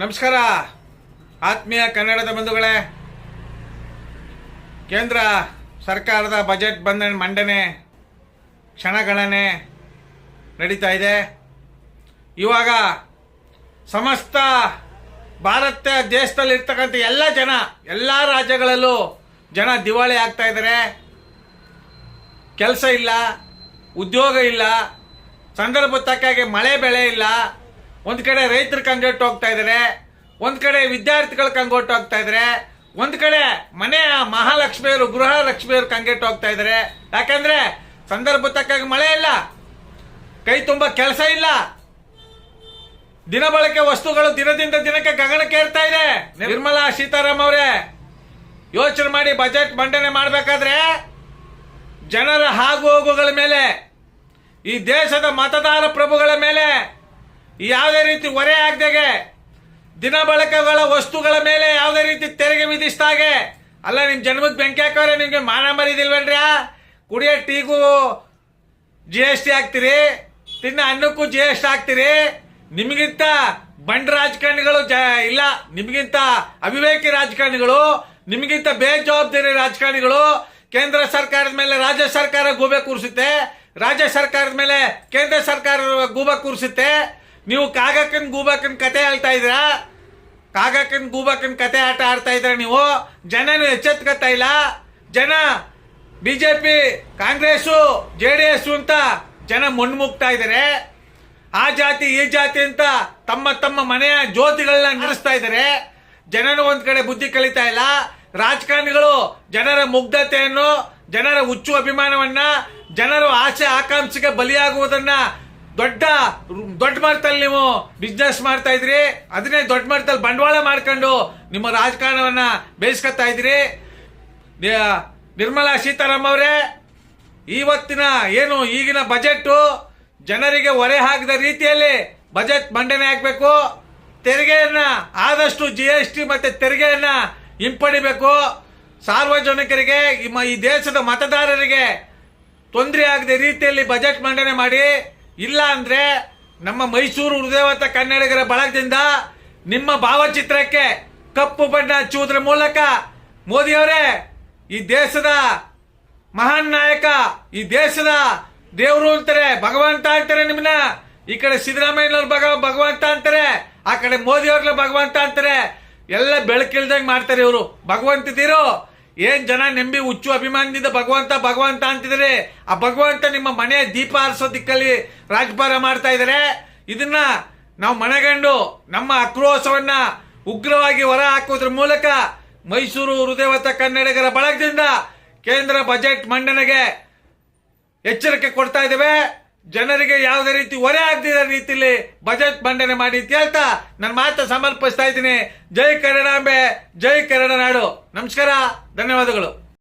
ನಮಸ್ಕಾರ. ಆತ್ಮೀಯ ಕನ್ನಡದ ಬಂಧುಗಳೇ, ಕೇಂದ್ರ ಸರ್ಕಾರದ ಬಜೆಟ್ ಬಂದ ಮಂಡನೆ ಕ್ಷಣಗಣನೆ ನಡೀತಾ ಇದೆ. ಇವಾಗ ಸಮಸ್ತ ಭಾರತ ದೇಶದಲ್ಲಿರ್ತಕ್ಕಂಥ ಎಲ್ಲ ಜನ, ಎಲ್ಲ ರಾಜ್ಯಗಳಲ್ಲೂ ಜನ ದಿವಾಳಿ ಆಗ್ತಾ ಇದ್ದಾರೆ. ಕೆಲಸ ಇಲ್ಲ, ಉದ್ಯೋಗ ಇಲ್ಲ ಸಂದರ್ಭ ತಕ್ಕಾಗೆ ಮಳೆ ಬೆಳೆ ಇಲ್ಲ. ಒಂದು ಕಡೆ ರೈತರ ಕಂಗೆಟ್ಟು ಹೋಗ್ತಾ ಇದ್ದಾರೆ ಒಂದು ಕಡೆ ವಿದ್ಯಾರ್ಥಿಗಳು ಕಂಗೊಟ್ಟು ಹೋಗ್ತಾ ಇದ್ದಾರೆ ಒಂದು ಕಡೆ ಮನೆಯ ಮಹಾಲಕ್ಷ್ಮಿಯವರು ಗೃಹ ಲಕ್ಷ್ಮಿಯರು ಕಂಗೆಟ್ಟು ಹೋಗ್ತಾ ಇದ್ದಾರೆ ಯಾಕಂದ್ರೆ ಸಂದರ್ಭ ತಕ್ಕಾಗಿ ಮಳೆ ಇಲ್ಲ, ಕೈ ತುಂಬ ಕೆಲಸ ಇಲ್ಲ. ದಿನ ಬಳಕೆ ವಸ್ತುಗಳು ದಿನದಿಂದ ದಿನಕ್ಕೆ ಗಗನಕ್ಕೇರ್ತಾ ಇದೆ. ನಿರ್ಮಲಾ ಸೀತಾರಾಮ್ ಅವರೇ, ಯೋಚನೆ ಮಾಡಿ ಬಜೆಟ್ ಮಂಡನೆ ಮಾಡಬೇಕಾದ್ರೆ ಜನರ ಹಾಗು ಹೋಗುಗಳ ಮೇಲೆ ಈ ದೇಶದ ಮತದಾರ ಯಾವುದೇ ರೀತಿ ಹೊರೆ ಆಗದಾಗೆ ದಿನ ಬಳಕೆಗಳ ವಸ್ತುಗಳ ಮೇಲೆ ಯಾವುದೇ ರೀತಿ ತೆರಿಗೆ ವಿಧಿಸಿದಾಗೆ ಅಲ್ಲ, ನಿಮ್ ಜನ್ಮಕ್ಕೆ ಬೆಂಕಿ ಹಾಕೋರೆ ನಿಮ್ಗೆ ಮಾನ ಮರಿದಿಲ್ವೇನ್ರಿ ಕುಡಿಯೋ ಟೀಗೂ ಜಿ ಎಸ್ ಟಿ ಹಾಕ್ತೀರಿ, ತಿನ್ನ ಅನ್ನಕ್ಕೂ ಜಿ ಎಸ್ ಟಿ ಹಾಕ್ತೀರಿ, ನಿಮಗಿಂತ ಬಂಡ್ ರಾಜಕಾರಣಿಗಳು ಜ, ಇಲ್ಲ, ನಿಮಗಿಂತ ಅವಿವೇಕಿ ರಾಜಕಾರಣಿಗಳು, ನಿಮಗಿಂತ ಬೇಜವಾಬ್ದಾರಿ ರಾಜಕಾರಣಿಗಳು, ಕೇಂದ್ರ ಸರ್ಕಾರದ ಮೇಲೆ ರಾಜ್ಯ ಸರ್ಕಾರ ಗೂಬೆ ಕೂರಿಸುತ್ತೆ, ರಾಜ್ಯ ಸರ್ಕಾರದ ಮೇಲೆ ಕೇಂದ್ರ ಸರ್ಕಾರ ಗೂಬೆ ಕೂರಿಸುತ್ತೆ ನೀವು ಕಾಗಕ್ಕನ್ ಗೂಬಕ್ಕನ್ ಕತೆ ಹೇಳ್ತಾ ಇದ್ದೀರಾ? ಕಾಗಕ್ಕನ್ ಗೂಬಕ್ಕನ್ ಕತೆ ಆಟ ಆಡ್ತಾ ಇದ್ರ ನೀವು? ಜನನು ಎಚ್ಚೆತ್ಕೊತಾ ಇಲ್ಲ? ಜನ, BJP, Congress J D S ಅಂತ ಜನ ಮುನ್ಮುಗ್ತಾ ಇದ್ದಾರೆ. ಆ ಜಾತಿ, ಈ ಜಾತಿ ಅಂತ ತಮ್ಮ ತಮ್ಮ ಮನೆಯ ಜ್ಯೋತಿಗಳನ್ನ ನಡೆಸ್ತಾ ಇದ್ದಾರೆ. ಜನರು ಒಂದ್ ಕಡೆ ಬುದ್ಧಿ ಕಲಿತಾ ಇಲ್ಲ. ರಾಜಕಾರಣಿಗಳು ಜನರ ಮುಗ್ಧತೆಯನ್ನು, ಜನರ ಹುಚ್ಚು ಅಭಿಮಾನವನ್ನ, ಜನರು ಆಸೆ ಆಕಾಂಕ್ಷೆಗೆ ಬಲಿಯಾಗುವುದನ್ನ ದೊಡ್ಡ ದೊಡ್ಡ ಮಟ್ಟದಲ್ಲಿ ನೀವು ಬಿಸ್ನೆಸ್ ಮಾಡ್ತಾ ಇದ್ರಿ, ಅದನ್ನೇ ದೊಡ್ಡ ಮಟ್ಟದಲ್ಲಿ ಬಂಡವಾಳ ಮಾಡ್ಕೊಂಡು ನಿಮ್ಮ ರಾಜಕಾರಣವನ್ನ ಬೇಯಿಸ್ಕೊತಾ ಇದ್ರಿ. ನಿರ್ಮಲಾ ಸೀತಾರಾಮ್ ಅವರೇ, ಇವತ್ತಿನ ಏನು ಈಗಿನ ಬಜೆಟ್ ಜನರಿಗೆ ಹೊರೆ ಹಾಕಿದ ರೀತಿಯಲ್ಲಿ ಬಜೆಟ್ ಮಂಡನೆ ಆಗಬೇಕು. ತೆರಿಗೆಯನ್ನ ಆದಷ್ಟು ಜಿ ಎಸ್ ಟಿ ಮತ್ತೆ ತೆರಿಗೆಯನ್ನ ಹಿಂಪಡಿಬೇಕು. ಸಾರ್ವಜನಿಕರಿಗೆ ಈ ದೇಶದ ಮತದಾರರಿಗೆ ತೊಂದರೆ ಆಗದ ರೀತಿಯಲ್ಲಿ ಬಜೆಟ್ ಮಂಡನೆ ಮಾಡಿ. ಇಲ್ಲ ಅಂದ್ರೆ ನಮ್ಮ ಮೈಸೂರು ಹೃದಯವಂತ ಕನ್ನಡಿಗರ ಬಳಗದಿಂದ ನಿಮ್ಮ ಭಾವಚಿತ್ರಕ್ಕೆ ಕಪ್ಪು ಬಣ್ಣ ಹಚ್ಚುವುದರ ಮೂಲಕ ಮೋದಿಯವರೇ ಈ ದೇಶದ ಮಹಾನ್ ನಾಯಕ, ಈ ದೇಶದ ದೇವರು ಅಂತಾರೆ, ಭಗವಂತ ಅಂತಾರೆ ನಿಮ್ಮನ್ನ. ಈ ಕಡೆ ಸಿದ್ದರಾಮಯ್ಯನವ್ರು ಭಗ, ಭಗವಂತ ಅಂತಾರೆ, ಆ ಕಡೆ ಮೋದಿ ಅವ್ರನ್ನ ಭಗವಂತ ಅಂತಾರೆ. ಎಲ್ಲ ಬೆಳಕಿಲ್ದಂಗೆ ಮಾಡ್ತಾರೆ ಇವರು. ಭಗವಂತದಿರು ಏನ್ ಜನ ನೆಂಬಿ ಹುಚ್ಚು ಅಭಿಮಾನದಿಂದ ಭಗವಂತ ಭಗವಂತ ಅಂತಿದ್ರೆ ಆ ಭಗವಂತ ನಿಮ್ಮ ಮನೆ ದೀಪ ಆರಿಸೋ ದಿಕ್ಕಲ್ಲಿ ರಾಜಭಾರ ಮಾಡ್ತಾ ಇದ್ದಾರೆ. ಇದನ್ನ ನಾವು ಮನೆಗಂಡು ನಮ್ಮ ಆಕ್ರೋಶವನ್ನ ಉಗ್ರವಾಗಿ ಹೊರ ಹಾಕೋದ್ರ ಮೂಲಕ ಮೈಸೂರು ಹೃದಯವತ ಕನ್ನಡಿಗರ ಬಳಗದಿಂದ ಕೇಂದ್ರ ಬಜೆಟ್ ಮಂಡನೆಗೆ ಎಚ್ಚರಿಕೆ ಕೊಡ್ತಾ ಇದ್ದೇವೆ. ಜನರಿಗೆ ಯಾವುದೇ ರೀತಿ ಹೊರೆ ಆಗದಿರೋ ರೀತಿಯಲ್ಲಿ ಬಜೆಟ್ ಮಂಡನೆ ಮಾಡಿ ಅಂತ ಹೇಳ್ತಾ ನನ್ನ ಮಾತು ಸಮರ್ಪಿಸ್ತಾ ಇದ್ದೀನಿ. ಜೈ ಕನ್ನಡಾಂಬೆ, ಜೈ ಕನ್ನಡ ನಾಡು. ನಮಸ್ಕಾರ, ಧನ್ಯವಾದಗಳು.